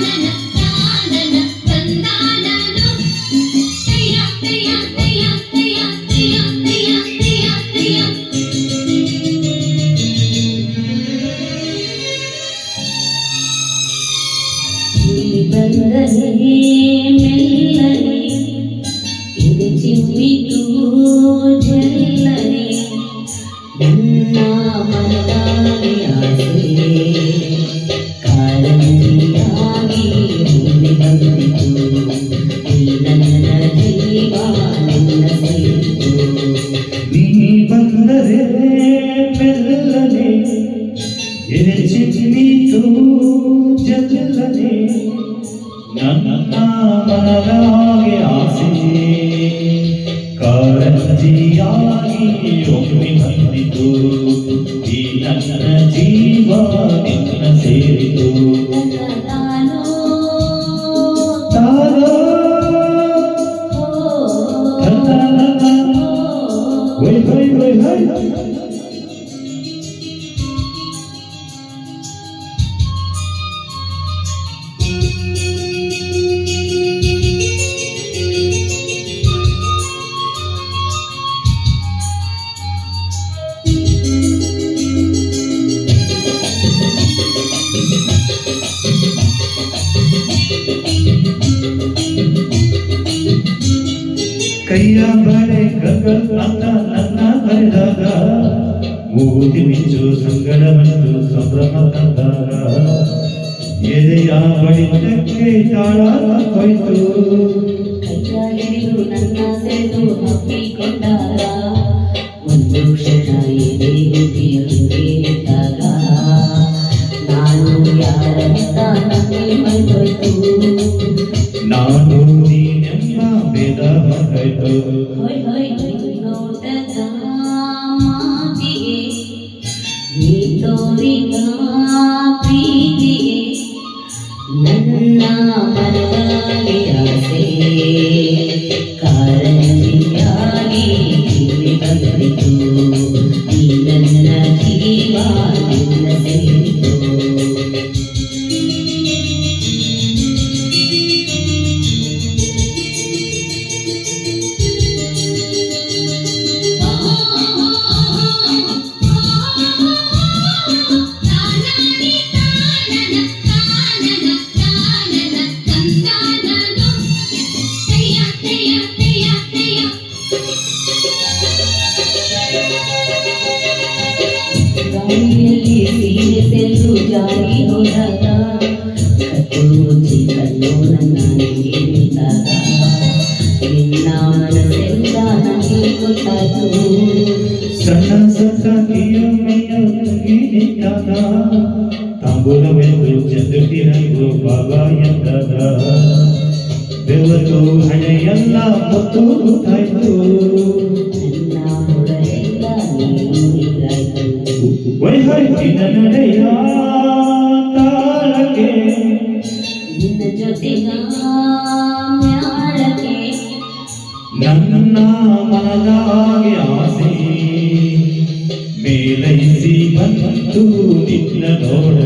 na na na ಜೀವ ನಿನ್ನ ಸೇರಿತು Hey, hey, hey, hey. ಹೊಯ್ ಹೊಯ್ ಕೈಯ ಬಳೆ ಗಗಲ್ ಅಂತ ನನ್ನ ಬರೆದಾಗ ಮೂಗುತಿ ಮಿಂಚು ಸಂಗಡವನ್ನು ಸಂಭ್ರಮ ತಂದಾಗ ಎದೆಯ ಬಡಿತಕ್ಕೆ ತಾಳ ಹೋಯ್ತು ಕೈಯ ಹಿಡಿದು ನನ್ನ ಸೆಳೆದು ಹಬ್ಬಿಕೊಂಡಾಗ ಒಂದು ಕ್ಷಣ ಎದೆ ಗುದಿಯಲ್ಲಿ ನಿಂತಾಗ ನಾನು ಯಾರಂತ ನನಗೆ ಮರೆತೋಯ್ತು hỡi ಗಾಳಿಯಲ್ಲಿ ಸೀರೆ ಸೆಲ್ಲು ಜಾರಿ ಹೋದಾಗ ಕಟ್ಟು ಮುಚ್ಚಿ ಕಣ್ಣು ನನ್ನ ನೆಗೆ ನಿಂತಾಗ ನಿನ್ನ ಮನಸ್ಸೆಲ್ಲ ನನಗೆ ಗೊತ್ತಾಯ್ತು ಸಣ್ಣ ಸಣ್ಣ ಕಿಯೊಮ್ಮೆಯ ತುಗಿ ನಿಂತಾಗ ತಾಂಬೂಲವೆಂದು ಚಂದ್ರಟಿರಂಗು ಬಾಬಾ ಎಂದಾಗ ಬೆವರು ಹಣೆಯೆಲ್ಲ ಮುತ್ತು ಗೊತ್ತಾಯ್ತು ನನ್ನ ಹುಡುಗೆಲ್ಲ ನೀರಾಯ್ತು ವೈಹರಿನ ನಡೆಯ ತಾಳಕ್ಕೆ ನಿನ್ನ ಜೊತೆಗ ಮ್ಯಾಳಕ್ಕೆ ನನ್ನ ಮನದಾಗೆ ಆಸೆ. ಮೇಲೈಸಿ ಬಂತು ನಿನ್ನ ನೋಡಲು